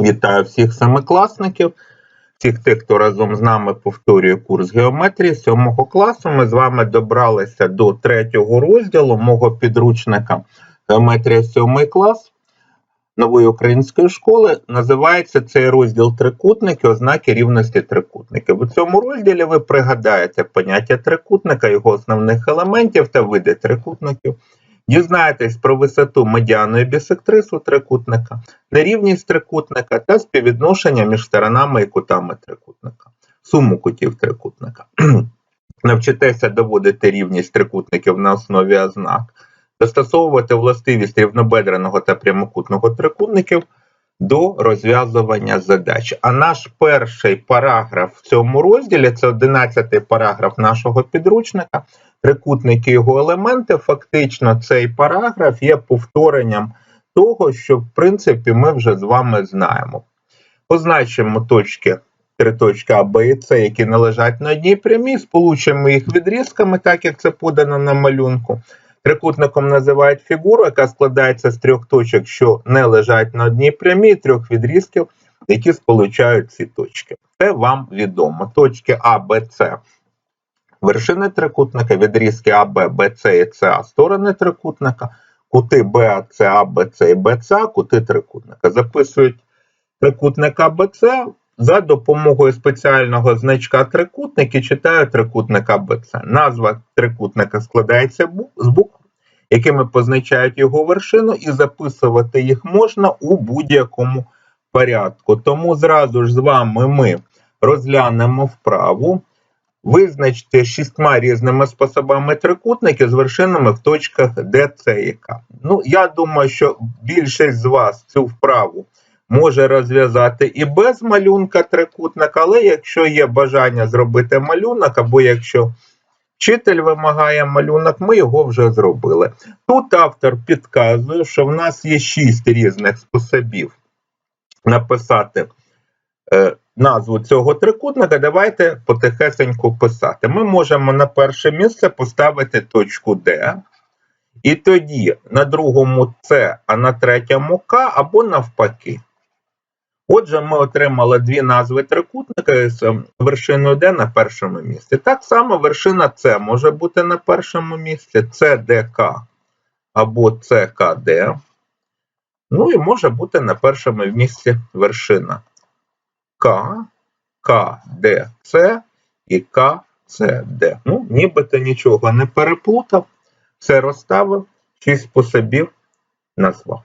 Вітаю всіх семикласників, всіх тих, хто разом з нами повторює курс геометрії 7 класу. Ми з вами добралися до третього розділу мого підручника Геометрія 7 клас нової української школи. Називається цей розділ трикутники, ознаки рівності трикутників. У цьому розділі ви пригадаєте поняття трикутника, його основних елементів та види трикутників. Дізнаєтесь про висоту медіаної бісектрису трикутника, нерівність трикутника та співвідношення між сторонами і кутами трикутника, суму кутів трикутника. Навчитеся доводити рівність трикутників на основі ознак, застосовувати властивість рівнобедреного та прямокутного трикутників до розв'язування задач. А наш перший параграф в цьому розділі це 11 параграф нашого підручника. Трикутники його елементи. Фактично, цей параграф є повторенням того, що в принципі ми вже з вами знаємо. Позначимо точки, три точки А, Б і С, які належать на одній прямій, сполучимо їх відрізками, так як це подано на малюнку. Трикутником називають фігуру, яка складається з трьох точок, що не лежать на одній прямій, трьох відрізків, які сполучають ці точки. Це вам відомо. Точки А, Б, С вершини трикутника, відрізки АБ, БЦ і СА, сторони трикутника, кути БАЦ, АБЦ і БЦА, кути трикутника. Записують трикутник АБЦ за допомогою спеціального значка трикутник і читають трикутник АБЦ. Назва трикутника складається з букв, якими позначають його вершину, і записувати їх можна у будь-якому порядку. Тому зразу ж з вами ми розглянемо вправу. Визначте шістьма різними способами трикутники з вершинами в точках D, C і K. Ну, я думаю, що більшість з вас цю вправу може розв'язати і без малюнка трикутника, але якщо є бажання зробити малюнок, або якщо вчитель вимагає малюнок, ми його вже зробили. Тут автор підказує, що в нас є шість різних способів написати. Е, назву цього трикутника, давайте потихесеньку писати. Ми можемо на перше місце поставити точку D, і тоді на другому С, а на третьому К або навпаки. Отже, ми отримали дві назви трикутника з вершиною D на першому місці. Так само вершина С може бути на першому місці, CDK або CKD. Ну і може бути на першому місці вершина К, КДЦ і КЦД. Ну, нібито нічого не переплутав, все розставив, шість способів назвав.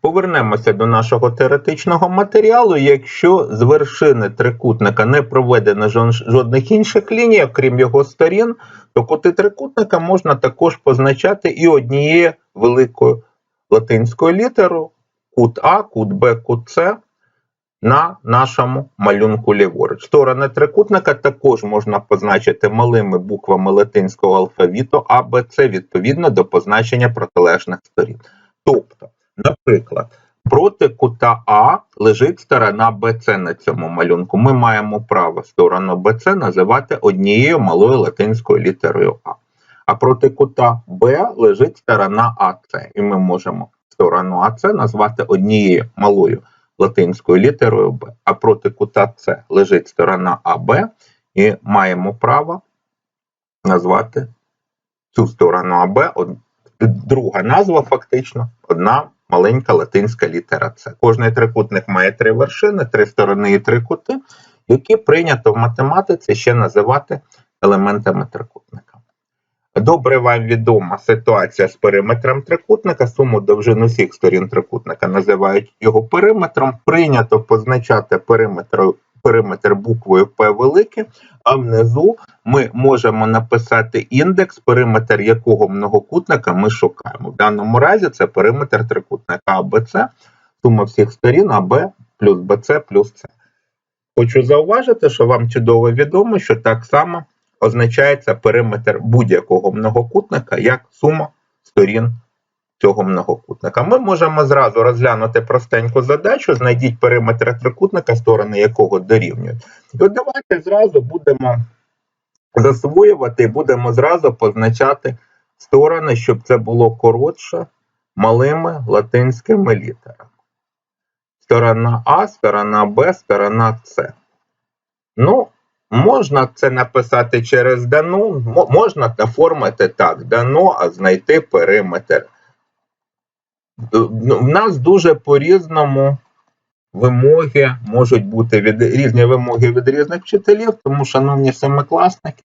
Повернемося до нашого теоретичного матеріалу. Якщо з вершини трикутника не проведено жодних інших ліній, окрім його сторін, то кути трикутника можна також позначати і однією великою латинською літерою кут А, кут Б, кут С на нашому малюнку ліворуч. Сторони трикутника також можна позначити малими буквами латинського алфавіту А, Б, С відповідно до позначення протилежних сторін. Тобто, наприклад, проти кута А лежить сторона БЦ на цьому малюнку. Ми маємо право сторону БЦ називати однією малою латинською літерою А. А проти кута Б лежить сторона АЦ, і ми можемо сторону АЦ назвати однією малою латинською літерою Б, а проти кута С лежить сторона АБ, і маємо право назвати цю сторону АБ. Друга назва фактично одна маленька латинська літера С. Кожний трикутник має три вершини, три сторони і три кути, які прийнято в математиці ще називати елементами трикутника. Добре вам відома ситуація з периметром трикутника, суму довжин усіх сторін трикутника називають його периметром. Прийнято позначати периметр, периметр буквою П велике, а внизу ми можемо написати індекс, периметр якого многокутника ми шукаємо. В даному разі це периметр трикутника АБЦ, сума всіх сторін АБ плюс БЦ плюс С. Хочу зауважити, що вам чудово відомо, що так само означається периметр будь-якого многокутника як сума сторін цього многокутника. Ми можемо зразу розглянути простеньку задачу, знайдіть периметр трикутника, сторони якого дорівнюють. І от давайте зразу будемо засвоювати і будемо зразу позначати сторони, щоб це було коротше малими латинськими літерами. сторона А, сторона Б, сторона С. Ну, можна це написати через дану, можна оформити так: дано, а знайти периметр. Е, ну, В нас дуже по-різному вимоги можуть бути від різні вимоги від різних вчителів, тому, шановні семикласники,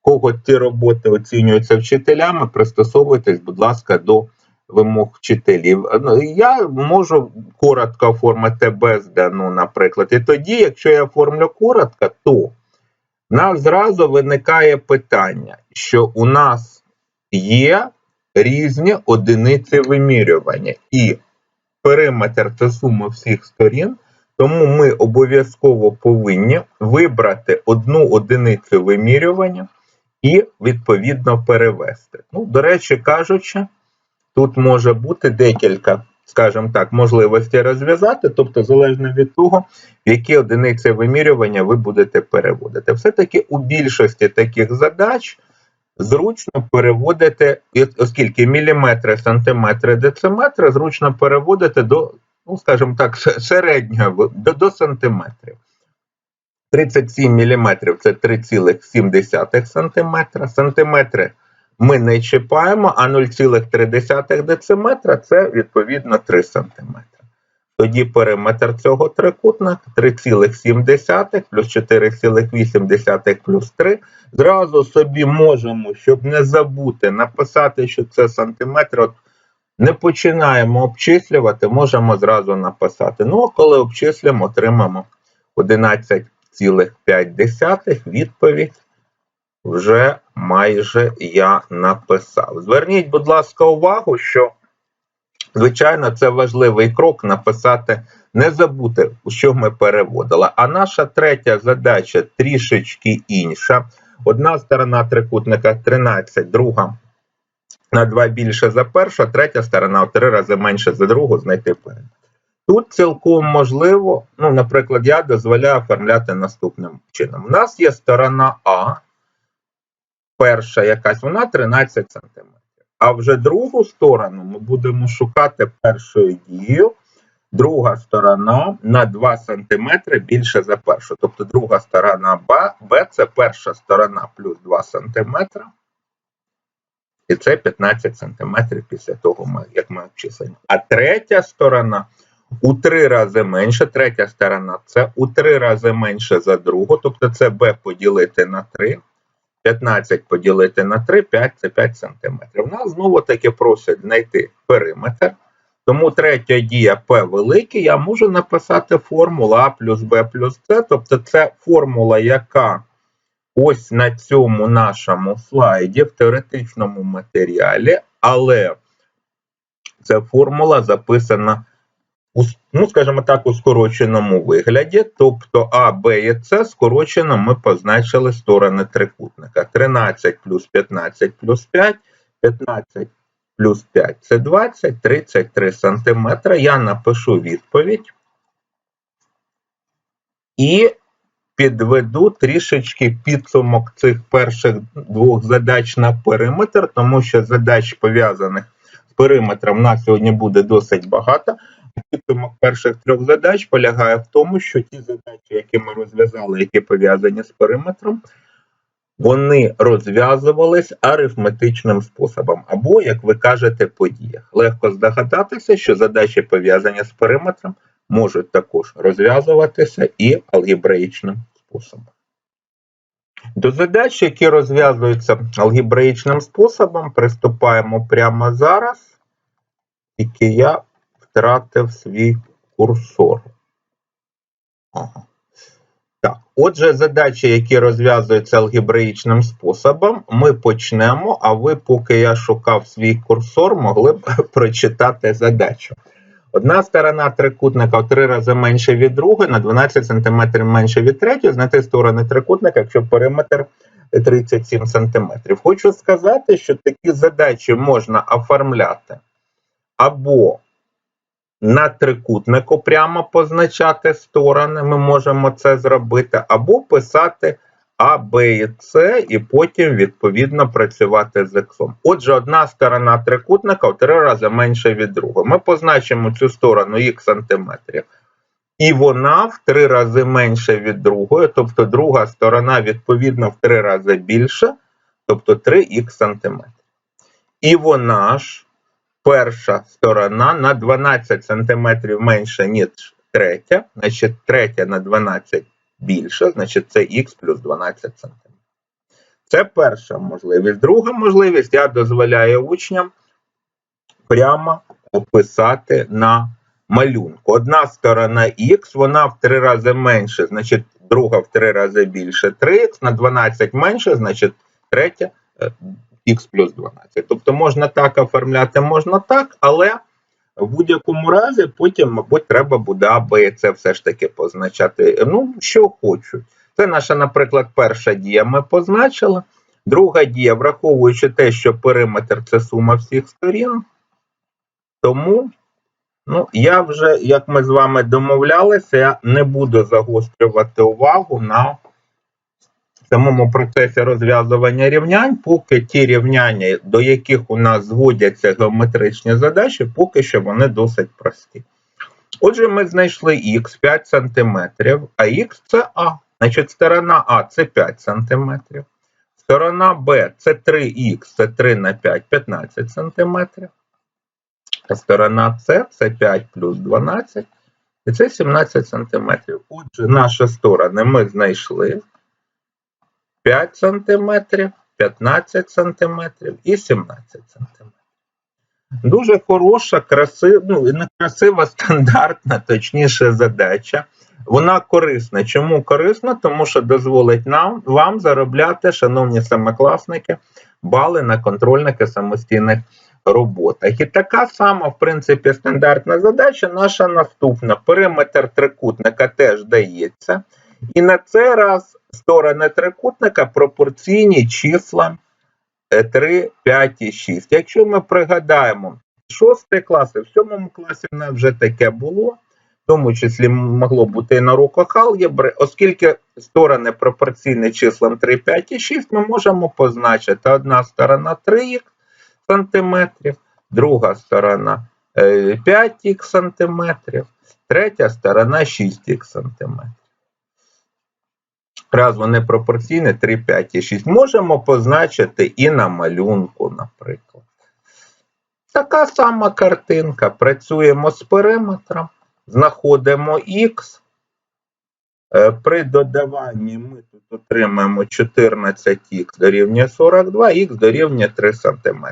кого ті роботи оцінюються вчителями, пристосовуйтесь, будь ласка, до вимог вчителів. Ну, Я можу коротко оформити без дану, наприклад. І тоді, якщо я оформлю коротко, то нас зразу виникає питання, що у нас є різні одиниці вимірювання, і периметр це сума всіх сторін. Тому ми обов'язково повинні вибрати одну одиницю вимірювання і відповідно перевести. Ну, до речі кажучи, тут може бути декілька, скажімо так, можливостей розв'язати, тобто залежно від того, в які одиниці вимірювання ви будете переводити. Все-таки у більшості таких задач зручно переводити, оскільки міліметри, сантиметри, дециметри, зручно переводити до, ну, скажімо так, середнього, до, до сантиметрів. 37 мм це 3,7 см. Сантиметри ми не чіпаємо, а 0,3 дециметра це відповідно 3 см. Тоді периметр цього трикутника 3,7 плюс 4,8 плюс 3. Зразу собі можемо, щоб не забути, написати, що це сантиметр. От не починаємо обчислювати, можемо зразу написати. Ну, а коли обчислюємо, отримаємо 11,5 відповідь. Вже майже я написав. Зверніть, будь ласка, увагу, що, звичайно, це важливий крок написати, не забути, що ми переводили. А наша третя задача трішечки інша. Одна сторона трикутника 13, друга на 2 більше за першу, третя сторона в 3 рази менше за другу, знайти периметр. Тут цілком можливо, ну, наприклад, я дозволяю оформляти наступним чином. У нас є сторона А, перша якась, вона 13 см. А вже другу сторону ми будемо шукати першою дією. Друга сторона на 2 см більше за першу. Тобто друга сторона Б, Б це перша сторона плюс 2 см. І це 15 см після того, як ми обчислимо. А третя сторона у три рази менше. Третя сторона це у три рази менше за другу. Тобто це b поділити на 3. 15 поділити на 3, 5 це 5 см. Нас знову таки просять знайти периметр. Тому третя дія P великий, я можу написати формулу А плюс Б плюс С. Тобто це формула, яка ось на цьому нашому слайді в теоретичному матеріалі, але ця формула записана у, ну, скажімо так, у скороченому вигляді. Тобто А, Б і С скорочено ми позначили сторони трикутника. 13 плюс 15 плюс 5, 15 плюс 5 це 20, 33 сантиметра. Я напишу відповідь і підведу трішечки підсумок цих перших двох задач на периметр, тому що задач пов'язаних з периметром у нас сьогодні буде досить багато. Підсумок перших трьох задач полягає в тому, що ті задачі, які ми розв'язали, які пов'язані з периметром, вони розв'язувались арифметичним способом, або, як ви кажете, по діях. Легко здогадатися, що задачі, пов'язані з периметром, можуть також розв'язуватися і алгебраїчним способом. До задач, які розв'язуються алгебраїчним способом, приступаємо прямо зараз, тільки я втратив свій курсор. Ага. Так, отже, задачі, які розв'язуються алгебраїчним способом, ми почнемо, а ви, поки я шукав свій курсор, могли б прочитати задачу. Одна сторона трикутника в три рази менше від другої, на 12 см менше від третьої, знайти сторони трикутника, якщо периметр 37 см. Хочу сказати, що такі задачі можна оформляти або на трикутнику прямо позначати сторони, ми можемо це зробити, або писати А, Б і С, і потім відповідно працювати з іксом. Отже, одна сторона трикутника в три рази менше від другої. Ми позначимо цю сторону х сантиметрів і вона в три рази менша від другої, тобто друга сторона відповідно в три рази більша, тобто 3х сантиметрів. І вона ж перша сторона на 12 см менша, ніж третя, значить третя на 12 більша, значить це х плюс 12 см. Це перша можливість. Друга можливість я дозволяю учням прямо описати на малюнку. Одна сторона х, вона в три рази менше, значить друга в три рази більше 3х, на 12 менше, значить третя х плюс 12. Тобто можна так оформляти, можна так, але в будь-якому разі потім, мабуть, треба буде А, Б і С все ж таки позначати. Ну, що хочуть. Це наша, наприклад, перша дія ми позначили. Друга дія, враховуючи те, що периметр це сума всіх сторін. Тому ну, я вже, як ми з вами домовлялися, я не буду загострювати увагу на самому процесі розв'язування рівнянь, поки ті рівняння, до яких у нас зводяться геометричні задачі, поки що вони досить прості. Отже, ми знайшли х 5 см, а х це А. Значить, сторона А це 5 см. Сторона Б це 3х, це 3 на 5, 15 см. А сторона С це 5 плюс 12, і це 17 см. Отже, наші сторони ми знайшли 5 см, 15 см і 17 см. Дуже хороша, красива, ну, не красива, стандартна, точніше, задача. Вона корисна. Чому корисна? Тому що дозволить нам вам заробляти, шановні семикласники, бали на контрольних і самостійних роботах. І така сама, в принципі, стандартна задача наша наступна. Периметр трикутника теж дається. І на цей раз сторони трикутника пропорційні числа 3, 5 і 6. Якщо ми пригадаємо 6 клас, в 7 класі в нас вже таке було, в тому числі могло бути і на уроках алгебри, оскільки сторони пропорційні числам 3, 5 і 6, ми можемо позначити одна сторона 3х сантиметрів, друга сторона 5х сантиметрів, третя сторона 6х сантиметрів. Раз вони пропорційні 3, 5 і 6. Можемо позначити і на малюнку, наприклад. Така сама картинка. Працюємо з периметром, знаходимо х. При додаванні ми тут отримаємо 14х дорівнює 42, х дорівнює 3 см.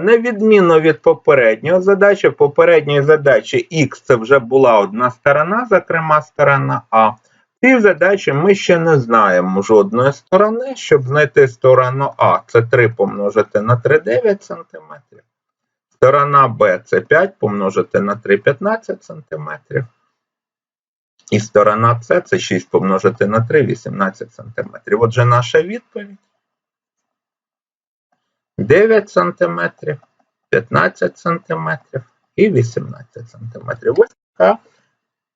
Невідмінно від попередньої задачі, в попередньої задачі х це вже була одна сторона, зокрема сторона А цій задачі ми ще не знаємо жодної сторони. Щоб знайти сторону А, це 3 помножити на 3 9 см. Сторона Б це 5 помножити на 3 15 см. І сторона С це 6 помножити на 3 18 см. Отже, наша відповідь 9 см, 15 см і 18 см. Ось така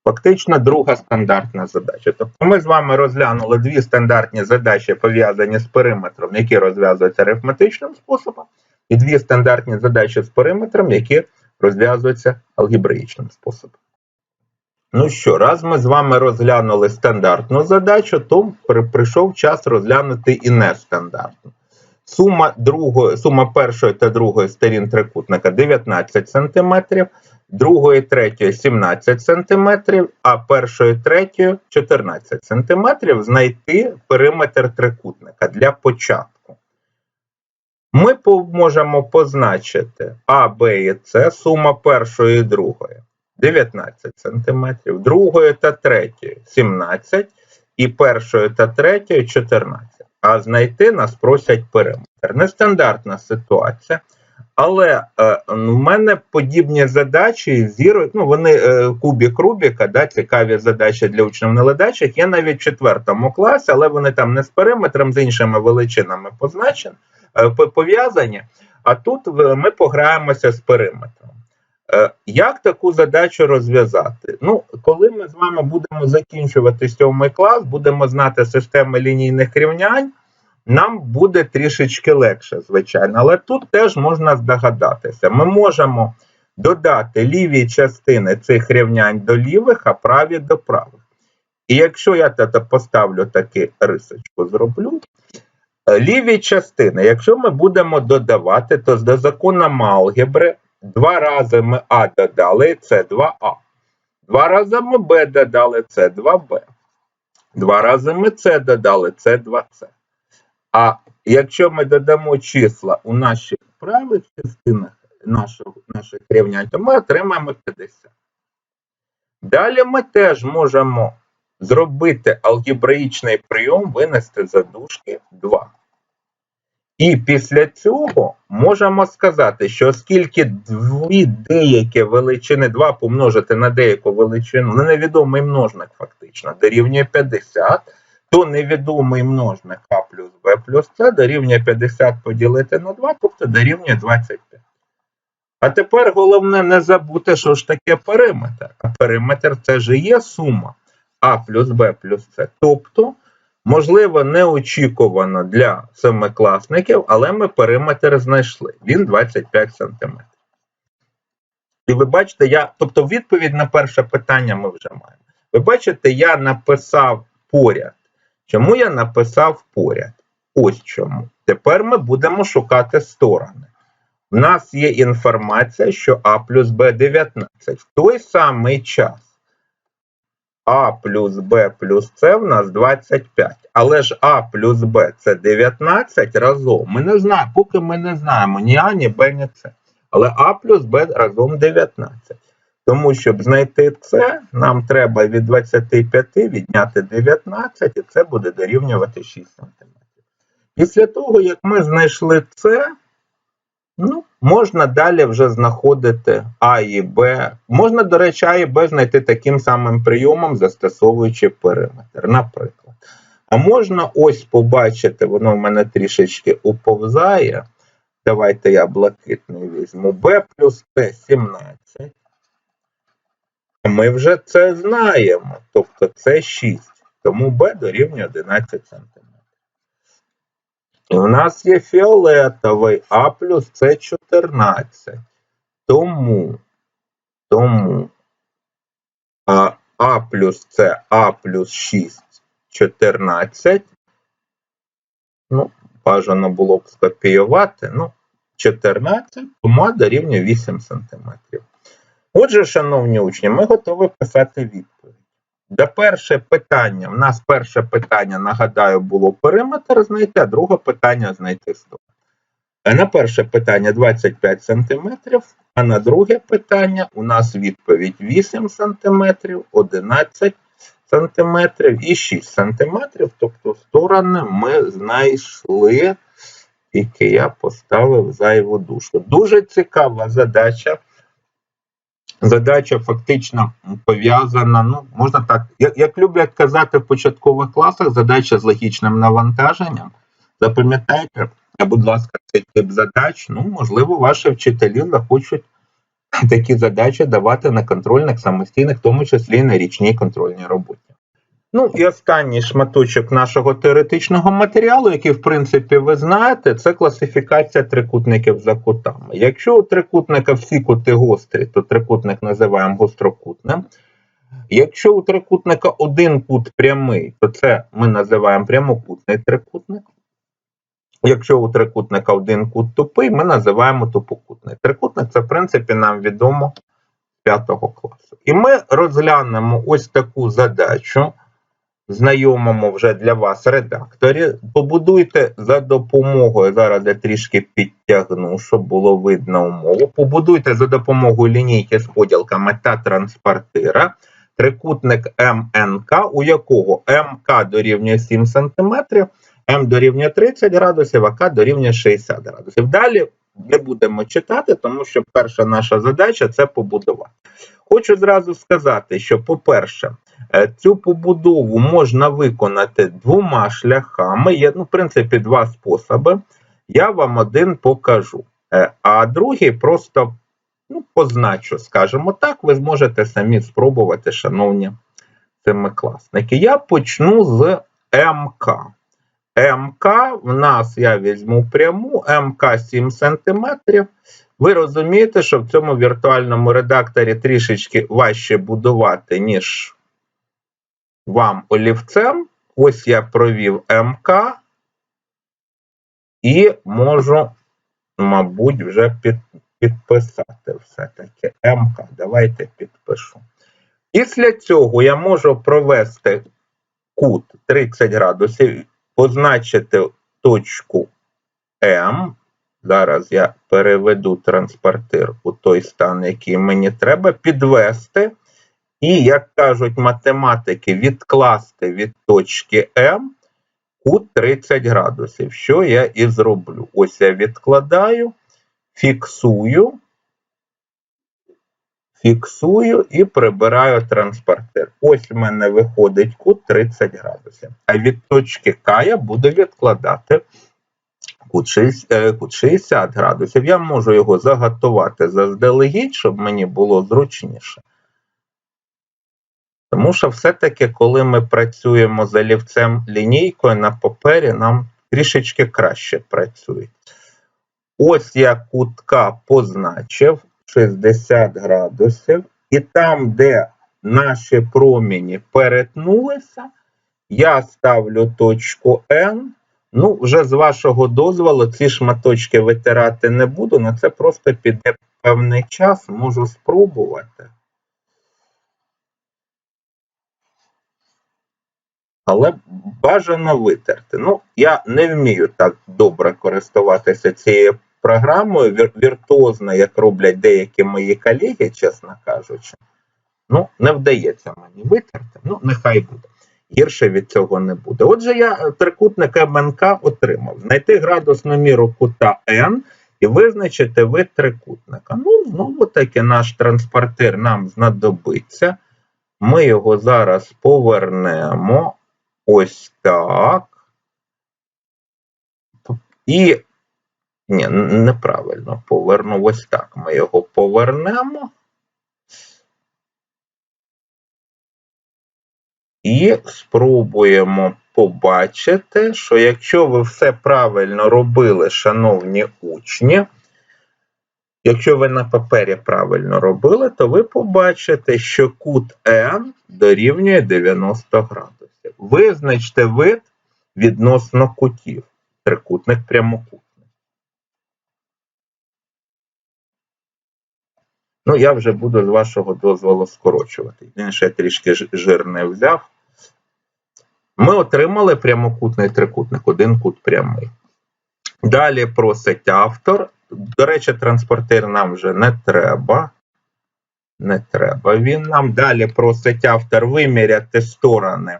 Фактично друга стандартна задача. Тобто ми з вами розглянули дві стандартні задачі, пов'язані з периметром, які розв'язуються арифметичним способом, і дві стандартні задачі з периметром, які розв'язуються алгебраїчним способом. Ну що, раз ми з вами розглянули стандартну задачу, то прийшов час розглянути і нестандартну. Сума другої, сума першої та другої сторін трикутника 19 см другої третьої 17 см, а першої третьої 14 см знайти периметр трикутника для початку. Ми можемо позначити А, Б і С сума першої і другої 19 см, другої та третьої 17 і першої та третьої 14. А знайти нас просять периметр. Нестандартна ситуація. Але е, в мене подібні задачі зіро, ну вони е, кубік Рубіка, да, цікаві задачі для учнів на ледачих, є навіть в четвертому класі, але вони там не з периметром, з іншими величинами позначені, е, пов'язані. А тут ми пограємося з периметром. Е, як таку задачу розв'язати? Ну, коли ми з вами будемо закінчувати сьомий клас, будемо знати системи лінійних рівнянь нам буде трішечки легше, звичайно, але тут теж можна здогадатися. Ми можемо додати ліві частини цих рівнянь до лівих, а праві до правих. І якщо я поставлю таку рисочку, зроблю, е, ліві частини, якщо ми будемо додавати, то за законом алгебри два рази ми А додали, це 2А. Два рази ми Б додали, це 2Б. Два рази ми С додали, це 2С. А якщо ми додамо числа у наших правих частинах нашого, наших рівнянь, то ми отримаємо 50. Далі ми теж можемо зробити алгебраїчний прийом, винести за дужки 2. І після цього можемо сказати, що оскільки дві деякі величини 2 помножити на деяку величину, на невідомий множник фактично, дорівнює 50, то невідомий множник А плюс Б плюс С дорівнює 50 поділити на 2, тобто дорівнює 25. А тепер головне не забути, що ж таке периметр. А периметр це ж є сума А плюс Б плюс С. Тобто, можливо, неочікувано для семикласників, але ми периметр знайшли. Він 25 см. І ви бачите, я, тобто відповідь на перше питання ми вже маємо. Ви бачите, я написав поряд. Чому я написав поряд? Ось чому. Тепер ми будемо шукати сторони. У нас є інформація, що А плюс Б 19. В той самий час А плюс Б плюс С в нас 25. Але ж А плюс Б це 19 разом. Ми не знаємо, поки ми не знаємо ні А, ні Б, ні С. Але А плюс Б разом 19. Тому, щоб знайти С, нам треба від 25 відняти 19, і це буде дорівнювати 6 см. Після того, як ми знайшли С, ну, можна далі вже знаходити А і Б. Можна, до речі, А і Б знайти таким самим прийомом, застосовуючи периметр, наприклад. А можна ось побачити, воно в мене трішечки уповзає. Давайте я блакитний візьму. Б плюс С 17. Ми вже це знаємо. Тобто це 6. Тому Б дорівнює 11 см. І у нас є фіолетовий А плюс С 14. Тому, тому а, А плюс С А плюс 6 14. Ну, бажано було б скопіювати. Ну, 14, тому А дорівнює 8 см. Отже, шановні учні, ми готові писати відповідь. До перше питання. У нас перше питання, нагадаю, було периметр знайти, а друге питання знайти сторону. На перше питання 25 см, а на друге питання у нас відповідь 8 см, 11 см і 6 см. Тобто сторони ми знайшли, тільки я поставив зайву дужку. Дуже цікава задача. Задача фактично пов'язана, ну, можна так, як, як люблять казати в початкових класах, задача з логічним навантаженням. Запам'ятайте, будь ласка, цей тип задач, ну, можливо, ваші вчителі захочуть такі задачі давати на контрольних самостійних, в тому числі і на річній контрольній роботі. Ну і останній шматочок нашого теоретичного матеріалу, який, в принципі, ви знаєте, це класифікація трикутників за кутами. Якщо у трикутника всі кути гострі, то трикутник називаємо гострокутним. Якщо у трикутника один кут прямий, то це ми називаємо прямокутний трикутник. Якщо у трикутника один кут тупий, ми називаємо тупокутний. Трикутник це, в принципі, нам відомо з 5 класу. І ми розглянемо ось таку задачу знайомому вже для вас редакторі. Побудуйте за допомогою, зараз я трішки підтягну, щоб було видно умову. Побудуйте за допомогою лінійки з поділками та транспортира. Трикутник МНК, у якого МК дорівнює 7 см, М дорівнює 30 градусів, а К дорівнює 60 градусів. Далі не будемо читати, тому що перша наша задача це побудувати. Хочу зразу сказати, що, по-перше, цю побудову можна виконати двома шляхами. Є, ну, в принципі, два способи. Я вам один покажу. Е, а другий просто ну, позначу, скажімо так, ви зможете самі спробувати, шановні семикласники. Я почну з МК. МК в нас я візьму пряму, МК 7 см. Ви розумієте, що в цьому віртуальному редакторі трішечки важче будувати, ніж вам олівцем. Ось я провів МК і можу, мабуть, вже під, підписати все-таки МК. Давайте підпишу. Після цього я можу провести кут 30 градусів, позначити точку М. Зараз я переведу транспортир у той стан, який мені треба, підвести. І, як кажуть математики, відкласти від точки М кут 30 градусів. Що я і зроблю? Ось я відкладаю, фіксую, фіксую і прибираю транспортир. Ось в мене виходить кут 30 градусів. А від точки К я буду відкладати кут 60 градусів. Я можу його заготувати заздалегідь, щоб мені було зручніше. Тому що все-таки, коли ми працюємо з олівцем лінійкою на папері, нам трішечки краще працює. Ось я кутка позначив 60 градусів, і там, де наші проміні перетнулися, я ставлю точку N. Ну, вже з вашого дозволу ці шматочки витирати не буду, на це просто піде певний час, можу спробувати. Але бажано витерти. Ну, я не вмію так добре користуватися цією програмою, вір віртуозно, як роблять деякі мої колеги, чесно кажучи. Ну, не вдається мені витерти, ну, нехай буде. Гірше від цього не буде. Отже, я трикутник МНК отримав. Знайти градусну міру кута N і визначити вид трикутника. Ну, знову таки, наш транспортир нам знадобиться. Ми його зараз повернемо ось так. І ні, неправильно поверну ось так. Ми його повернемо. І спробуємо побачити, що якщо ви все правильно робили, шановні учні, якщо ви на папері правильно робили, то ви побачите, що кут N дорівнює 90 градусів. Визначте вид відносно кутів. Трикутник прямокутний. Ну, я вже буду з вашого дозволу скорочувати. Він ще трішки жир не взяв. Ми отримали прямокутний трикутник, один кут прямий. Далі просить автор. До речі, транспортир нам вже не треба. Не треба він нам. Далі просить автор виміряти сторони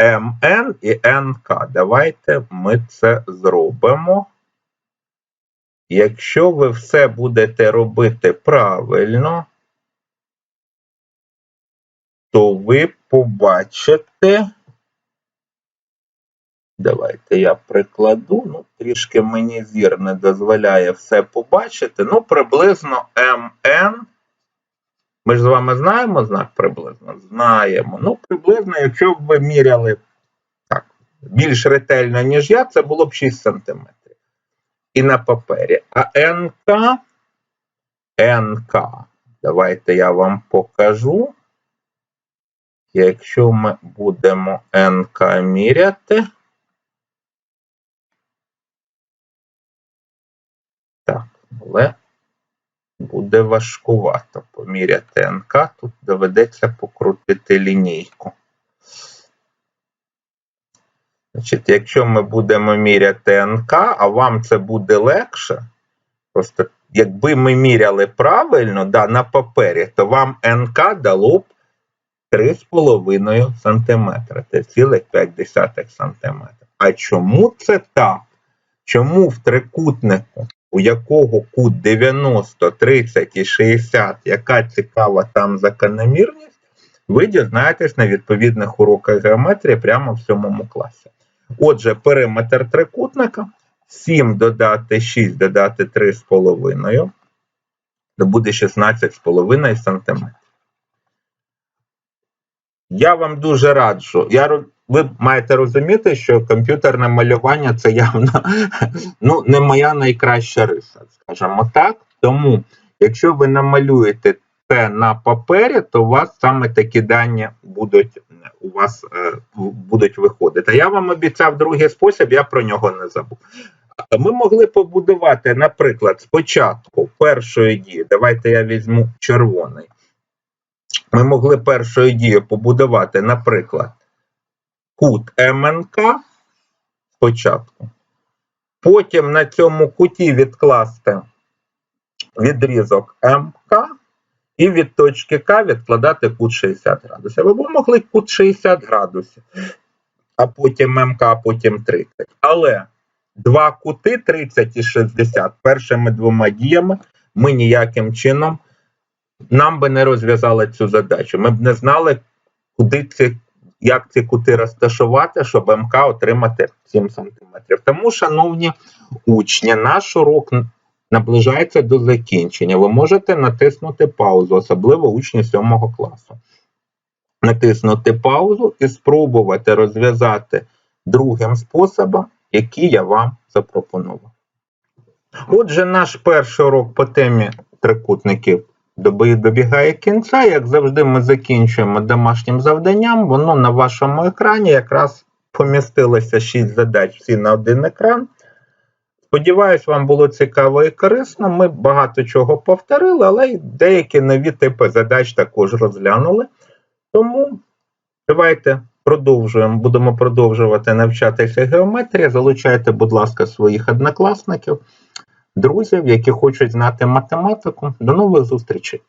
МН і НК. Давайте ми це зробимо. Якщо ви все будете робити правильно, то ви побачите. Давайте я прикладу. Ну, трішки мені зір не дозволяє все побачити. Ну, приблизно МН ми ж з вами знаємо знак приблизно? Знаємо. Ну, приблизно, якщо б ви міряли так, більш ретельно, ніж я, це було б 6 см. І на папері. А НК, НК, давайте я вам покажу. Якщо ми будемо НК міряти. Так, але буде важкувато поміряти НК, тут доведеться покрутити лінійку. Значить, Якщо ми будемо міряти НК, а вам це буде легше, просто якби ми міряли правильно да, на папері, то вам НК дало б 3,5 см. Це цілих 5 см. А чому це так? Чому в трикутнику у якого кут 90, 30 і 60, яка цікава там закономірність, ви дізнаєтесь на відповідних уроках геометрії прямо в сьомому класі. Отже, периметр трикутника 7 додати 6 додати 3,5, то буде 16,5 см. Я вам дуже раджу. Я ви маєте розуміти, що комп'ютерне малювання це явно ну, не моя найкраща риса, скажімо так. Тому, якщо ви намалюєте це на папері, то у вас саме такі дані будуть у вас е, будуть виходити. Я вам обіцяв другий спосіб, я про нього не забув. Ми могли побудувати, наприклад, спочатку першої дії. Давайте я візьму червоний. Ми могли першою дією побудувати, наприклад, кут МНК спочатку. Потім на цьому куті відкласти відрізок МК і від точки К відкладати кут 60 градусів. Б могли кут 60 градусів, а потім МК, а потім 30. Але два кути 30 і 60 першими двома діями ми ніяким чином нам би не розв'язали цю задачу. Ми б не знали, куди ці, як ці кути розташувати, щоб МК отримати 7 см. Тому, шановні учні, наш урок наближається до закінчення. Ви можете натиснути паузу, особливо учні 7 класу. Натиснути паузу і спробувати розв'язати другим способом, який я вам запропонував. Отже, наш перший урок по темі трикутників добігає кінця. Як завжди, ми закінчуємо домашнім завданням. Воно на вашому екрані якраз помістилося 6 задач всі на один екран. Сподіваюсь, вам було цікаво і корисно. Ми багато чого повторили, але й деякі нові типи задач також розглянули. Тому давайте продовжуємо, будемо продовжувати навчатися геометрії. Залучайте, будь ласка, своїх однокласників, друзів, які хочуть знати математику. До нових зустрічей!